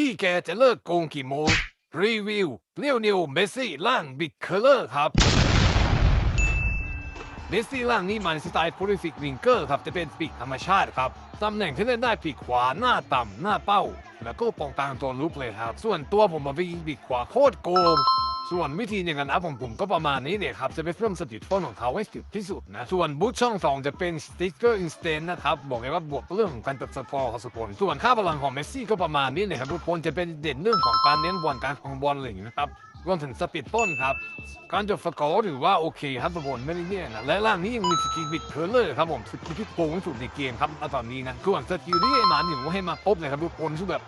พี่แกจะเลิกโกงกี่โมง รีวิวเลี้ยวนิวเมสซี่ล่างบิ๊กเคอร์เลอร์ครับเมสซี่ล่างนี้มันสไตล์โพลิฟิกวิงเกอร์ครับจะเป็นปีกธรรมชาติครับ ตำแหน่งที่เล่นได้ปีกขวาหน้าต่ำหน้าเป้า แล้วก็ปองตางตัวลุกเลยครับ ส่วนตัวผมมาวิ่งปีกขวาโคตรโกง ส่วนวิธีในการอัพของผมก็ประมาณนี้เนี่ยครับ จะไปเพิ่มสปีดฟอนของเขาให้สุดที่สุดนะ ส่วนบูทช่องสองจะเป็นสติ๊กเกอร์อินสแตนนะครับ บอกเลยว่าบวกเรื่องของการตัดสปอร์ของสปอนส่วนค่าพลังของเมสซี่ก็ประมาณนี้นะครับทุกคนจะเป็นเด่นเรื่องของการเน้นบอลการของบอลอะไรอย่างนี้นะครับรวมถึงสปีดต้นครับ การจบสกอร์ถือว่าโอเคครับทุกคนไม่ได้แย่นะและล่างนี้ยังมีสกิลบิดเคอร์เลอร์ครับผมสกิลที่โกงที่สุดในเกมครับตอนนี้นะส่วนสกิลที่ให้มาหนึ่งให้มาปุ๊บเลยครับทุกคนคือแบบ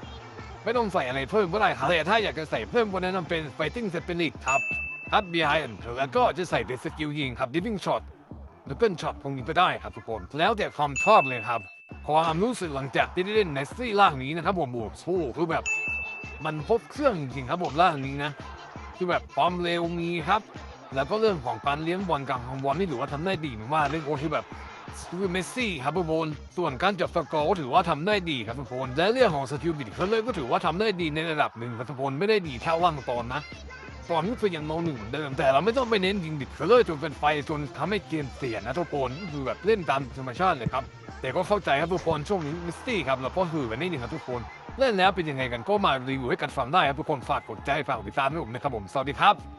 ไม่ต้องใส่อะไรเพิ่มก็ได้ครับแต่ถ้าอยากจะใส่เพิ่มก็แนะนำเป็น Fighting Spirit ครับครับ behind แล้วก็จะใส่เป็นสกิลยิงครับ Diving Shot แล้วก็ช็อตพวกนี้ก็ได้ครับทุกคน แล้วแต่ความชอบเลยครับความรู้สึกหลังจากที่ได้เล่นในซี่ล่างนี้นะครับผมโอ้โหคือแบบ มันพบเครื่องจริงๆครับผมล่างนี้นะคือแบบความเร็วมีครับ แล้วก็เรื่องของการเลี้ยงบอลกลางของบอลนี่ถือว่าทำได้ดีมากเรื่องโอ้คือแบบ คือเมสซี่ครับทุกคนส่วนการจับสกอร์ก็ถือว่าทำได้ดีครับทุกคนและเรื่องของสกิลบิดเขาเลยก็ถือว่าทำได้ดีในระดับหนึ่งครับทุกคนไม่ได้ดีเท่าล่างตอนนะตอนนี้คือยังโนหนึ่งเหมือนเดิมแต่เราไม่ต้องไปเน้นยิงบิดเขาเลยจนเป็นไฟจนทำให้เกมเสียนะทุกคนคือแบบเล่นตามธรรมชาติเลยครับแต่ก็เข้าใจครับทุกคนช่วงนี้มิสตี้ครับแล้วก็คือแบบนี้นี่ครับทุกคนเล่นแล้วเป็นยังไงกันก็มารีวิวให้กันฟังได้ครับทุกคนฝากกดใจฝากติดตามให้ผมนะครับผมสวัสดีครับ